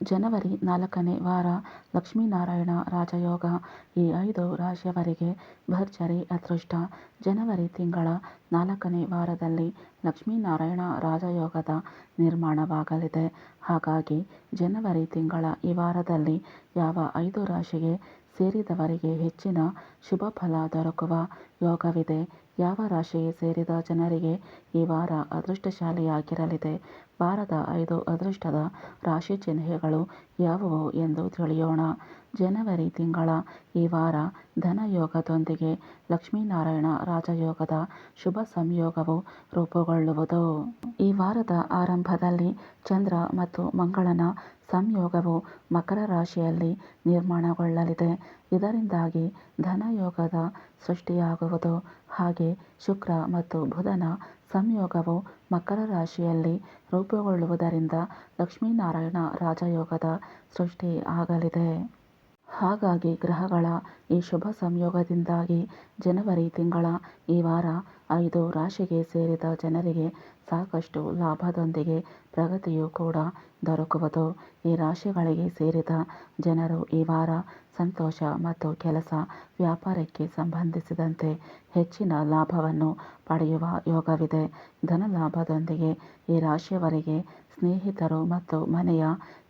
ಜನವರಿ ನಾಲ್ಕನೇ ವಾರ ಲಕ್ಷ್ಮೀನಾರಾಯಣ ರಾಜಯೋಗ. ಈ ಐದು ರಾಶಿಯವರಿಗೆ ಭರ್ಜರಿ ಅದೃಷ್ಟ. ಜನವರಿ ತಿಂಗಳ ನಾಲ್ಕನೇ ವಾರದಲ್ಲಿ ಲಕ್ಷ್ಮೀನಾರಾಯಣ ರಾಜಯೋಗದ ನಿರ್ಮಾಣವಾಗಲಿದೆ. ಹಾಗಾಗಿ ಜನವರಿ ತಿಂಗಳ ಈ ವಾರದಲ್ಲಿ ಯಾವ ಐದು ರಾಶಿಗೆ ಸೇರಿದವರಿಗೆ ಹೆಚ್ಚಿನ ಶುಭ ಫಲ ದೊರಕುವ ಯೋಗವಿದೆ ಯಾವ ರಾಶಿಗೆ ಸೇರಿದ ಜನರಿಗೆ ಈ ವಾರ ಅದೃಷ್ಟಶಾಲಿಯಾಗಿರಲಿದೆ? ವಾರದ ಐದು ಅದೃಷ್ಟದ ರಾಶಿ ಚಿಹ್ನೆಗಳು ಯಾವುವು ಎಂದು ತಿಳಿಯೋಣ. ಜನವರಿ ತಿಂಗಳ ಈ ವಾರ ಧನಯೋಗದೊಂದಿಗೆ ಲಕ್ಷ್ಮೀನಾರಾಯಣ ರಾಜಯೋಗದ ಶುಭ ಸಂಯೋಗವು ರೂಪುಗೊಳ್ಳುವುದು. ಈ ವಾರದ ಆರಂಭದಲ್ಲಿ ಚಂದ್ರ ಮತ್ತು ಮಂಗಳನ ಸಂಯೋಗವು ಮಕರ ರಾಶಿಯಲ್ಲಿ ನಿರ್ಮಾಣಗೊಳ್ಳಲಿದೆ. ಇದರಿಂದಾಗಿ ಧನಯೋಗದ ಸೃಷ್ಟಿಯಾಗುವುದು. ಹಾಗೆ ಶುಕ್ರ ಮತ್ತು ಬುಧನ ಸಂಯೋಗವು ಮಕರ ರಾಶಿಯಲ್ಲಿ ರೂಪುಗೊಳ್ಳುವುದರಿಂದ ಲಕ್ಷ್ಮೀನಾರಾಯಣ ರಾಜಯೋಗದ ಸೃಷ್ಟಿ ಆಗಲಿದೆ. ಹಾಗಾಗಿ ಗ್ರಹಗಳ ಈ ಶುಭ ಸಂಯೋಗದಿಂದಾಗಿ ಜನವರಿ ತಿಂಗಳ ಈ ವಾರ ಐದು ರಾಶಿಗೆ ಸೇರಿದ ಜನರಿಗೆ ಸಾಕಷ್ಟು ಲಾಭದೊಂದಿಗೆ ಪ್ರಗತಿಯು ಕೂಡ ದೊರಕುವುದು. ಈ ರಾಶಿಗಳಿಗೆ ಸೇರಿದ ಜನರು ಈ ವಾರ ಸಂತೋಷ ಮತ್ತು ಕೆಲಸ ವ್ಯಾಪಾರಕ್ಕೆ ಸಂಬಂಧಿಸಿದಂತೆ ಹೆಚ್ಚಿನ ಲಾಭವನ್ನು ಪಡೆಯುವ ಯೋಗವಿದೆ. ಧನ ಲಾಭದೊಂದಿಗೆ ಈ ರಾಶಿಯವರಿಗೆ ಸ್ನೇಹಿತರು ಮತ್ತು ಮನೆಯ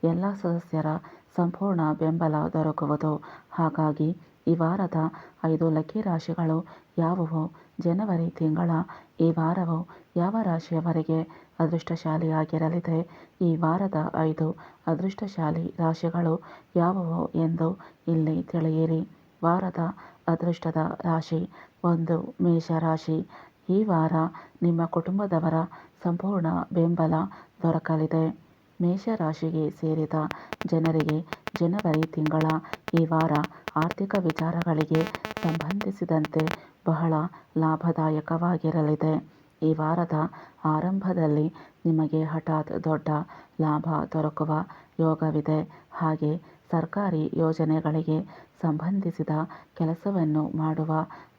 ಎಲ್ಲ ಸದಸ್ಯರ ಸಂಪೂರ್ಣ ಬೆಂಬಲ ದೊರಕುವುದು. ಹಾಗಾಗಿ ಈ ವಾರದ ಐದು ಲಕ್ಕಿ ರಾಶಿಗಳು ಯಾವುವು? ಜನವರಿ ತಿಂಗಳ ಈ ವಾರವು ಯಾವ ರಾಶಿಯವರಿಗೆ ಅದೃಷ್ಟಶಾಲಿಯಾಗಿರಲಿದೆ? ಈ ವಾರದ ಐದು ಅದೃಷ್ಟಶಾಲಿ ರಾಶಿಗಳು ಯಾವುವು ಎಂದು ಇಲ್ಲಿ ತಿಳಿಯಿರಿ. ವಾರದ ಅದೃಷ್ಟದ ರಾಶಿ ಒಂದು ಮೇಷರಾಶಿ. ಈ ವಾರ ನಿಮ್ಮ ಕುಟುಂಬದವರ ಸಂಪೂರ್ಣ ಬೆಂಬಲ ದೊರಕಲಿದೆ. ಮೇಷರಾಶಿಗೆ ಸೇರಿದ ಜನರಿಗೆ ಜನವರಿ ತಿಂಗಳ ಈ ವಾರ ಆರ್ಥಿಕ ವಿಚಾರಗಳಿಗೆ ಸಂಬಂಧಿಸಿದಂತೆ ಬಹಳ ಲಾಭದಾಯಕವಾಗಿರಲಿದೆ. ಈ ವಾರದ ಆರಂಭದಲ್ಲಿ ನಿಮಗೆ ಹಠಾತ್ ದೊಡ್ಡ ಲಾಭ ದೊರಕುವ ಯೋಗವಿದೆ. ಹಾಗೆ ಸರ್ಕಾರಿ ಯೋಜನೆಗಳಿಗೆ ಸಂಬಂಧಿಸಿದ ಕೆಲಸವನ್ನು ಮಾಡುವ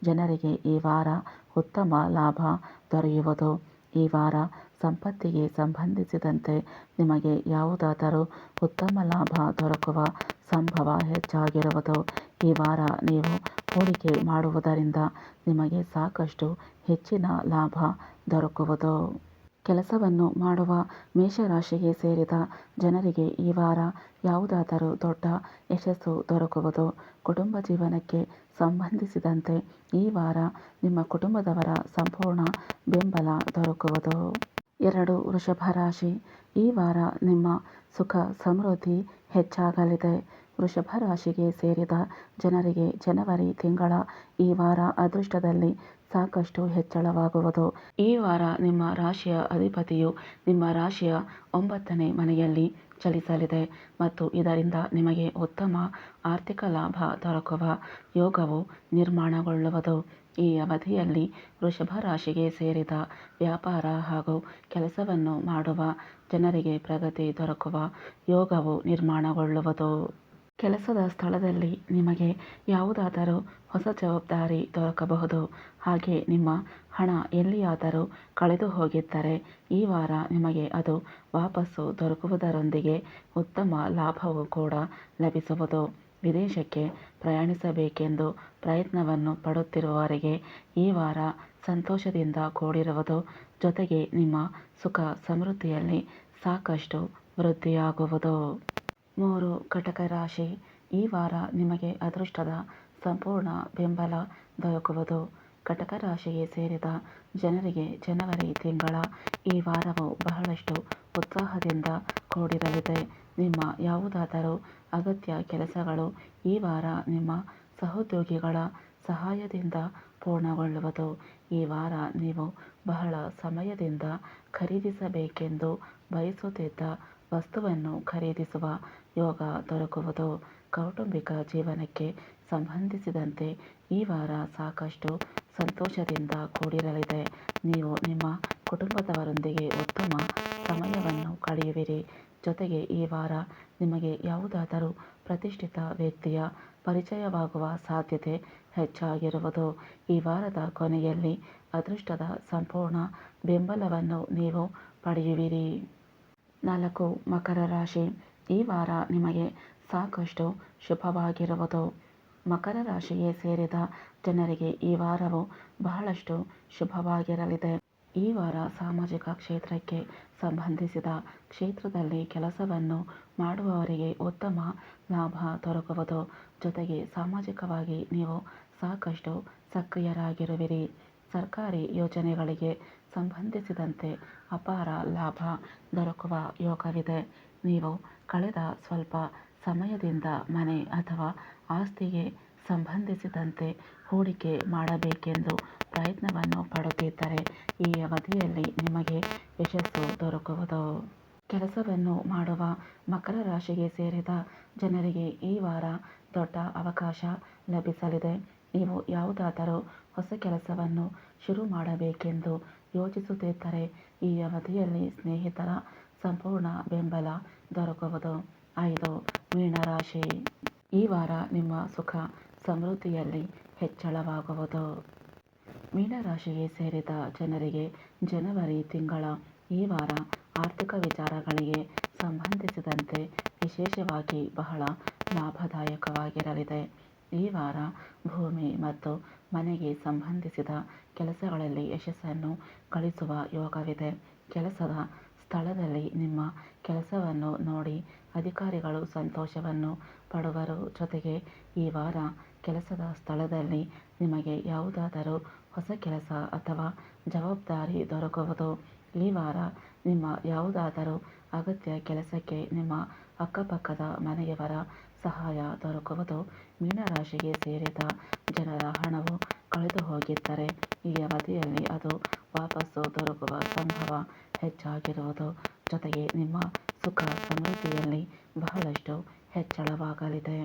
ಜನರಿಗೆ ಈ ವಾರ ಉತ್ತಮ ಲಾಭ ದೊರೆಯುವುದು. ಈ ವಾರ ಸಂಪತ್ತಿಗೆ ಸಂಬಂಧಿಸಿದಂತೆ ನಿಮಗೆ ಯಾವುದಾದರೂ ಉತ್ತಮ ಲಾಭ ದೊರಕುವ ಸಂಭವ ಹೆಚ್ಚಾಗಿರುವುದು ಈ ವಾರ ನೀವು ಹೂಡಿಕೆ ಮಾಡುವುದರಿಂದ ನಿಮಗೆ ಸಾಕಷ್ಟು ಹೆಚ್ಚಿನ ಲಾಭ ದೊರಕುವುದು. ಕೆಲಸವನ್ನು ಮಾಡುವ ಮೇಷರಾಶಿಗೆ ಸೇರಿದ ಜನರಿಗೆ ಈ ವಾರ ಯಾವುದಾದರೂ ದೊಡ್ಡ ಯಶಸ್ಸು ದೊರಕುವುದು. ಕುಟುಂಬ ಜೀವನಕ್ಕೆ ಸಂಬಂಧಿಸಿದಂತೆ ಈ ವಾರ ನಿಮ್ಮ ಕುಟುಂಬದವರ ಸಂಪೂರ್ಣ ಬೆಂಬಲ ದೊರಕುವುದು. ಎರಡು ವೃಷಭ ರಾಶಿ ಈ ವಾರ ನಿಮ್ಮ ಸುಖ ಸಮೃದ್ಧಿ ಹೆಚ್ಚಾಗಲಿದೆ. ವೃಷಭ ರಾಶಿಗೆ ಸೇರಿದ ಜನರಿಗೆ ಜನವರಿ ತಿಂಗಳ ಈ ವಾರ ಅದೃಷ್ಟದಲ್ಲಿ ಸಾಕಷ್ಟು ಹೆಚ್ಚಳವಾಗುವುದು. ಈ ವಾರ ನಿಮ್ಮ ರಾಶಿಯ ಅಧಿಪತಿಯು ನಿಮ್ಮ ರಾಶಿಯ ಒಂಬತ್ತನೇ ಮನೆಯಲ್ಲಿ ಚಲಿಸಲಿದೆ ಮತ್ತು ಇದರಿಂದ ನಿಮಗೆ ಉತ್ತಮ ಆರ್ಥಿಕ ಲಾಭ ದೊರಕುವ ಯೋಗವು ನಿರ್ಮಾಣಗೊಳ್ಳುವುದು. ಈ ಅವಧಿಯಲ್ಲಿ ವೃಷಭ ರಾಶಿಗೆ ಸೇರಿದ ವ್ಯಾಪಾರ ಹಾಗೂ ಕೆಲಸವನ್ನು ಮಾಡುವ ಜನರಿಗೆ ಪ್ರಗತಿ ದೊರಕುವ ಯೋಗವು ನಿರ್ಮಾಣಗೊಳ್ಳುವುದು. ಕೆಲಸದ ಸ್ಥಳದಲ್ಲಿ ನಿಮಗೆ ಯಾವುದಾದರೂ ಹೊಸ ಜವಾಬ್ದಾರಿ ದೊರಕಬಹುದು. ಹಾಗೆ ನಿಮ್ಮ ಹಣ ಎಲ್ಲಿಯಾದರೂ ಕಳೆದು ಹೋಗಿದ್ದರೆ ಈ ವಾರ ನಿಮಗೆ ಅದು ವಾಪಸ್ಸು ದೊರಕುವುದರೊಂದಿಗೆ ಉತ್ತಮ ಲಾಭವೂ ಕೂಡ ಲಭಿಸುವುದು. ವಿದೇಶಕ್ಕೆ ಪ್ರಯಾಣಿಸಬೇಕೆಂದು ಪ್ರಯತ್ನವನ್ನು ಪಡುತ್ತಿರುವವರಿಗೆ ಈ ವಾರ ಸಂತೋಷದಿಂದ ಕೂಡಿರುವುದು ಜೊತೆಗೆ ನಿಮ್ಮ ಸುಖ ಸಮೃದ್ಧಿಯಲ್ಲಿ ಸಾಕಷ್ಟು ವೃದ್ಧಿಯಾಗುವುದು. ಮೂರು ಕಟಕ ರಾಶಿ. ಈ ವಾರ ನಿಮಗೆ ಅದೃಷ್ಟದ ಸಂಪೂರ್ಣ ಬೆಂಬಲ ದೊರಕುವುದು. ಕಟಕ ರಾಶಿಗೆ ಸೇರಿದ ಜನರಿಗೆ ಜನವರಿ ತಿಂಗಳ ಈ ವಾರವು ಬಹಳಷ್ಟು ಉತ್ಸಾಹದಿಂದ ಕೂಡಿರಲಿದೆ. ನಿಮ್ಮ ಯಾವುದಾದರೂ ಅಗತ್ಯ ಕೆಲಸಗಳು ಈ ವಾರ ನಿಮ್ಮ ಸಹೋದ್ಯೋಗಿಗಳ ಸಹಾಯದಿಂದ ಪೂರ್ಣಗೊಳ್ಳುವುದು. ಈ ವಾರ ನೀವು ಬಹಳ ಸಮಯದಿಂದ ಖರೀದಿಸಬೇಕೆಂದು ಬಯಸುತ್ತಿದ್ದ ವಸ್ತುವನ್ನು ಖರೀದಿಸುವ ಯೋಗ ದೊರಕುವುದು ಕೌಟುಂಬಿಕ ಜೀವನಕ್ಕೆ ಸಂಬಂಧಿಸಿದಂತೆ ಈ ವಾರ ಸಾಕಷ್ಟು ಸಂತೋಷದಿಂದ ಕೂಡಿರಲಿದೆ. ನೀವು ನಿಮ್ಮ ಕುಟುಂಬದವರೊಂದಿಗೆ ಉತ್ತಮ ಸಮಯವನ್ನು ಕಳೆಯುವಿರಿ. ಜೊತೆಗೆ ಈ ವಾರ ನಿಮಗೆ ಯಾವುದಾದರೂ ಪ್ರತಿಷ್ಠಿತ ವ್ಯಕ್ತಿಯ ಪರಿಚಯವಾಗುವ ಸಾಧ್ಯತೆ ಹೆಚ್ಚಾಗಿರುವುದು. ಈ ವಾರದ ಕೊನೆಯಲ್ಲಿ ಅದೃಷ್ಟದ ಸಂಪೂರ್ಣ ಬೆಂಬಲವನ್ನು ನೀವು ಪಡೆಯುವಿರಿ. ನಾಲ್ಕು ಮಕರ ರಾಶಿ. ಈ ವಾರ ನಿಮಗೆ ಸಾಕಷ್ಟು ಶುಭವಾಗಿರುವುದು. ಮಕರ ರಾಶಿಗೆ ಸೇರಿದ ಜನರಿಗೆ ಈ ವಾರವು ಬಹಳಷ್ಟು ಶುಭವಾಗಿರಲಿದೆ. ಈ ವಾರ ಸಾಮಾಜಿಕ ಕ್ಷೇತ್ರಕ್ಕೆ ಸಂಬಂಧಿಸಿದ ಕ್ಷೇತ್ರದಲ್ಲಿ ಕೆಲಸವನ್ನು ಮಾಡುವವರಿಗೆ ಉತ್ತಮ ಲಾಭ ದೊರಕುವುದು. ಜೊತೆಗೆ ಸಾಮಾಜಿಕವಾಗಿ ನೀವು ಸಾಕಷ್ಟು ಸಕ್ರಿಯರಾಗಿರುವಿರಿ. ಸರ್ಕಾರಿ ಯೋಜನೆಗಳಿಗೆ ಸಂಬಂಧಿಸಿದಂತೆ ಅಪಾರ ಲಾಭ ದೊರಕುವ ಯೋಗವಿದೆ. ನೀವು ಕಳೆದ ಸ್ವಲ್ಪ ಸಮಯದಿಂದ ಮನೆ ಅಥವಾ ಆಸ್ತಿಗೆ ಸಂಬಂಧಿಸಿದಂತೆ ಹೂಡಿಕೆ ಮಾಡಬೇಕೆಂದು ಪ್ರಯತ್ನವನ್ನು ಪಡುತ್ತಿದ್ದರೆ ಈ ಅವಧಿಯಲ್ಲಿ ನಿಮಗೆ ಯಶಸ್ಸು ದೊರಕುವುದು. ಕೆಲಸವನ್ನು ಮಾಡುವ ಮಕರ ರಾಶಿಗೆ ಸೇರಿದ ಜನರಿಗೆ ಈ ವಾರ ದೊಡ್ಡ ಅವಕಾಶ ಲಭಿಸಲಿದೆ. ನೀವು ಯಾವುದಾದರೂ ಹೊಸ ಕೆಲಸವನ್ನು ಶುರು ಮಾಡಬೇಕೆಂದು ಯೋಚಿಸುತ್ತಿದ್ದರೆ ಈ ಅವಧಿಯಲ್ಲಿ ಸ್ನೇಹಿತರ ಸಂಪೂರ್ಣ ಬೆಂಬಲ ದೊರಕುವುದು. ಐದು ಮೀನರಾಶಿ ಈ ವಾರ ನಿಮ್ಮ ಸುಖ ಸಮೃದ್ಧಿಯಲ್ಲಿ ಹೆಚ್ಚಳವಾಗುವುದು. ಮೀನರಾಶಿಗೆ ಸೇರಿದ ಜನರಿಗೆ ಜನವರಿ ತಿಂಗಳ ಈ ವಾರ ಆರ್ಥಿಕ ವಿಚಾರಗಳಿಗೆ ಸಂಬಂಧಿಸಿದಂತೆ ವಿಶೇಷವಾಗಿ ಬಹಳ ಲಾಭದಾಯಕವಾಗಿರಲಿದೆ. ಈ ವಾರ ಭೂಮಿ ಮತ್ತು ಮನೆಗೆ ಸಂಬಂಧಿಸಿದ ಕೆಲಸಗಳಲ್ಲಿ ಯಶಸ್ಸನ್ನು ಗಳಿಸುವ ಯೋಗವಿದೆ. ಕೆಲಸದ ಸ್ಥಳದಲ್ಲಿ ನಿಮ್ಮ ಕೆಲಸವನ್ನು ನೋಡಿ ಅಧಿಕಾರಿಗಳು ಸಂತೋಷವನ್ನು ಪಡುವರು. ಜೊತೆಗೆ ಈ ವಾರ ಕೆಲಸದ ಸ್ಥಳದಲ್ಲಿ ನಿಮಗೆ ಯಾವುದಾದರೂ ಹೊಸ ಕೆಲಸ ಅಥವಾ ಜವಾಬ್ದಾರಿ ದೊರಕುವುದು. ಈ ವಾರ ನಿಮ್ಮ ಯಾವುದಾದರೂ ಅಗತ್ಯ ಕೆಲಸಕ್ಕೆ ನಿಮ್ಮ ಅಕ್ಕಪಕ್ಕದ ಮನೆಯವರ ಸಹಾಯ ದೊರಕುವುದು ಮೀನರಾಶಿಗೆ ಸೇರಿದ ಜನರ ಹಣವು ಕಳೆದು ಹೋಗಿದ್ದರೆ ಈ ಅವಧಿಯಲ್ಲಿ ಅದು ವಾಪಸ್ಸು ದೊರಕುವ ಸಂಭವ ಹೆಚ್ಚಾಗಿರುವುದು. ಜೊತೆಗೆ ನಿಮ್ಮ ಸುಖ ಸಮೃದ್ಧಿಯಲ್ಲಿ ಬಹಳಷ್ಟು ಹೆಚ್ಚಳವಾಗಲಿದೆ.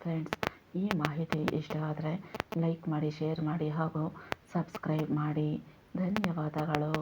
ಫ್ರೆಂಡ್ಸ್, ಈ ಮಾಹಿತಿ ಇಷ್ಟ ಆದರೆ ಲೈಕ್ ಮಾಡಿ, ಶೇರ್ ಮಾಡಿ ಹಾಗೂ ಸಬ್ಸ್ಕ್ರೈಬ್ ಮಾಡಿ. ಧನ್ಯವಾದಗಳು.